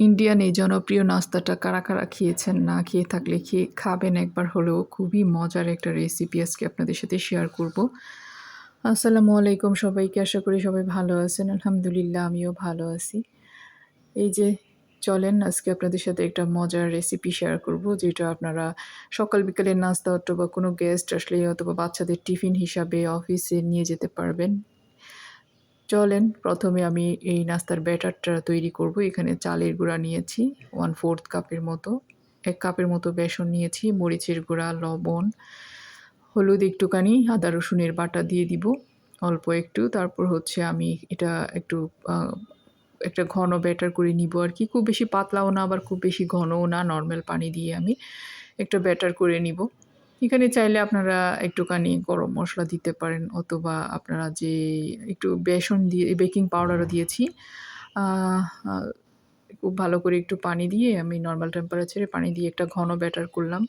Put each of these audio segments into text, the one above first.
Indian এই জনপ্রিয় নাস্তাটা কারা কারা খেয়েছেন, না খেয়ে থাকলে খেয়ে খাবেন একবার হলেও খুবই মজার একটা রেসিপি আজকে আপনাদের সাথে শেয়ার করব। আসসালামু আলাইকুম সবাইকে, আশা করি সবাই ভালো আছেন। আলহামদুলিল্লাহ, আমিও ভালো আছি। এই যে চলেন, আজকে আপনাদের সাথে একটা মজার রেসিপি শেয়ার করব, যেটা আপনারা সকাল বিকালের নাস্তা অথবা কোনো গেস্ট আসলে অথবা বাচ্চাদের টিফিন হিসাবে অফিসে নিয়ে যেতে পারবেন। চলেন, প্রথমে আমি এই নাস্তার ব্যাটারটা তৈরি করব। এখানে চালের গুঁড়া নিয়েছি ওয়ান ফোর্থ কাপের মতো। এক কাপের মতো বেসন নিয়েছি, মরিচের গুঁড়া, লবণ, হলুদ একটুখানি, আদা রসুনের বাটা দিয়ে দিব অল্প একটু। তারপর হচ্ছে আমি এটা একটু একটা ঘন ব্যাটার করে নিব আর কি। খুব বেশি পাতলাও না, আবার খুব বেশি ঘনও না, নর্মাল পানি দিয়ে আমি একটা ব্যাটার করে নিব। এখানে চাইলে আপনারা একটুখানি গরম মশলা দিতে পারেন অথবা আপনারা যে একটু বেসন দিয়ে, বেকিং পাউডারও দিয়েছি। খুব ভালো করে একটু পানি দিয়ে, আমি নর্মাল টেম্পারেচারে পানি দিয়ে একটা ঘন ব্যাটার করলাম।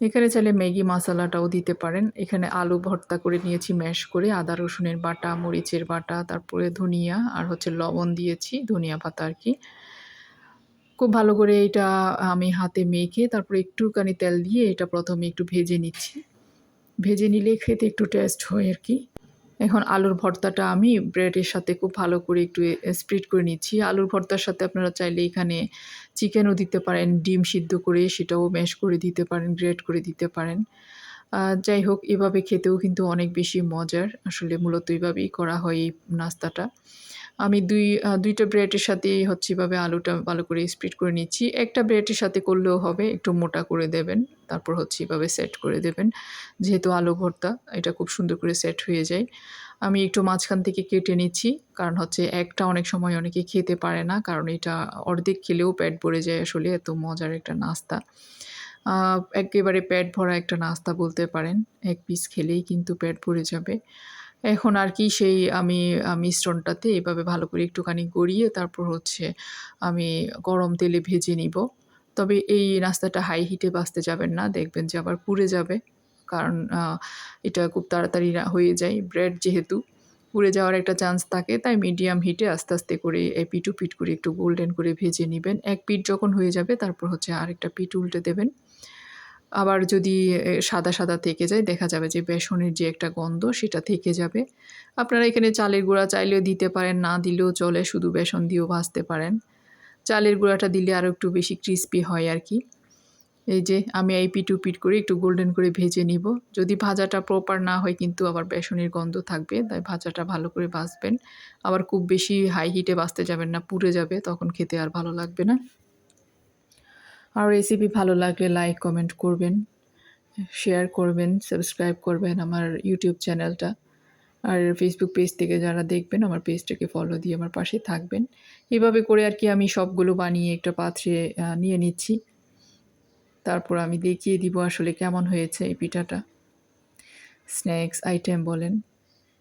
এখানে চাইলে ম্যাগি মশলাটাও দিতে পারেন। এখানে আলু ভর্তা করে নিয়েছি ম্যাশ করে, আদা, রসুনের বাটা, মরিচের বাটা, তারপরে ধনিয়া আর হচ্ছে লবণ দিয়েছি, ধনিয়া পাতা আর কি। খুব ভালো করে এটা আমি হাতে মেখে তারপরে একটুখানি তেল দিয়ে এটা প্রথমে একটু ভেজে নিচ্ছি। ভেজে নিলে খেতে একটু টেস্ট হয় আর কি। এখন আলুর ভর্তাটা আমি ব্রেডের সাথে খুব ভালো করে একটু স্প্রিড করে নিচ্ছি। আলুর ভর্তার সাথে আপনারা চাইলে এখানে চিকেনও দিতে পারেন, ডিম সিদ্ধ করে সেটাও ম্যাশ করে দিতে পারেন গ্রেট করে দিতে পারেন। যাই হোক, এভাবে খেতেও কিন্তু অনেক বেশি মজার। আসলে মূলত এইভাবেই করা হয় এই নাস্তাটা। আমি দুই দুইটা ব্রেডের সাথে হচ্ছে এভাবে আলুটা ভালো করে স্প্রিড করে নিচ্ছি। একটা ব্রেডের সাথে করলেও হবে, একটু মোটা করে দেবেন, তারপর হচ্ছে এভাবে সেট করে দেবেন। যেহেতু আলু ভর্তা, এটা খুব সুন্দর করে সেট হয়ে যায়। আমি একটু মাঝখান থেকে কেটে নিচ্ছি, কারণ হচ্ছে একটা অনেক সময় অনেকে খেতে পারে না, কারণ এটা অর্ধেক খেলেও পেট ভরে যায় আসলে, এত মজার একটা নাস্তা। একেবারে পেট ভরা একটা নাস্তা বলতে পারেন, এক পিস খেলেই কিন্তু পেট ভরে যাবে। এখন আর কি সেই আমি মিশ্রণটাতে এভাবে ভালো করে একটুখানি গড়িয়ে তারপর হচ্ছে আমি গরম তেলে ভেজে নিব। তবে এই নাস্তাটা হাই হিটে বাঁচতে যাবেন না, দেখবেন যে আবার পুড়ে যাবে। কারণ এটা খুব তাড়াতাড়ি হয়ে যায় ব্রেড যেহেতু পুড়ে যাওয়ার একটা চান্স থাকে, তাই মিডিয়াম হিটে আস্তে আস্তে করে পিটু পিট করে একটু গোল্ডেন করে ভেজে নেবেন। এক পিঠ যখন হয়ে যাবে, তারপর হচ্ছে আরেকটা পিঠ উল্টে দেবেন। আবার যদি সাদা সাদা থেকে যায়, দেখা যাবে যে বেসনের যে একটা গন্ধ সেটা থেকে যাবে। আপনারা এখানে চালের গুঁড়া চাইলেও দিতে পারেন, না দিলেও চলে, শুধু বেসন দিয়েও ভাজতে পারেন। চালের গুঁড়াটা দিলে আরও একটু বেশি ক্রিস্পি হয় আর কি এই যে, আমি এই পিটু পিট করে একটু গোল্ডেন করে ভেজে নিব। যদি ভাজাটা প্রপার না হয় কিন্তু আবার বেসনের গন্ধ থাকবে, তাই ভাজাটা ভালো করে ভাজবেন। আবার খুব বেশি হাই হিটে বাঁচতে যাবেন না, পুড়ে যাবে, তখন খেতে আর ভালো লাগবে না। আর রেসিপি ভালো লাগলে লাইক কমেন্ট করবেন শেয়ার করবেন সাবস্ক্রাইব করবেন আমার ইউটিউব চ্যানেলটা আর ফেসবুক পেজ থেকে যারা দেখবেন, আমার পেজটাকে ফলো দিয়ে আমার পাশে থাকবেন। এভাবে করে আর কি আমি সবগুলো বানিয়ে একটা পাত্রে নিয়ে নিচ্ছি। তারপর আমি দেখিয়ে দিব আসলে কেমন হয়েছে এই পিঠাটা। স্ন্যাক্স আইটেম বলেন,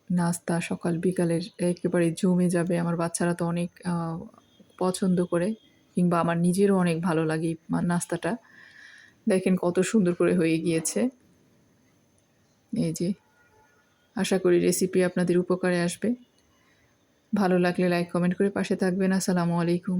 নাস্তা, সকাল বিকালের একেবারে জমে যাবে। আমার বাচ্চারা তো অনেক পছন্দ করে। কিংবা আমার নিজেরও অনেক ভালো লাগে নাস্তাটা। দেখেন কত সুন্দর করে হয়ে গিয়েছে। এই যে, আশা করি রেসিপি আপনাদের উপকারে আসবে। ভালো লাগলে লাইক কমেন্ট করে পাশে থাকবেন। আসসালামু আলাইকুম।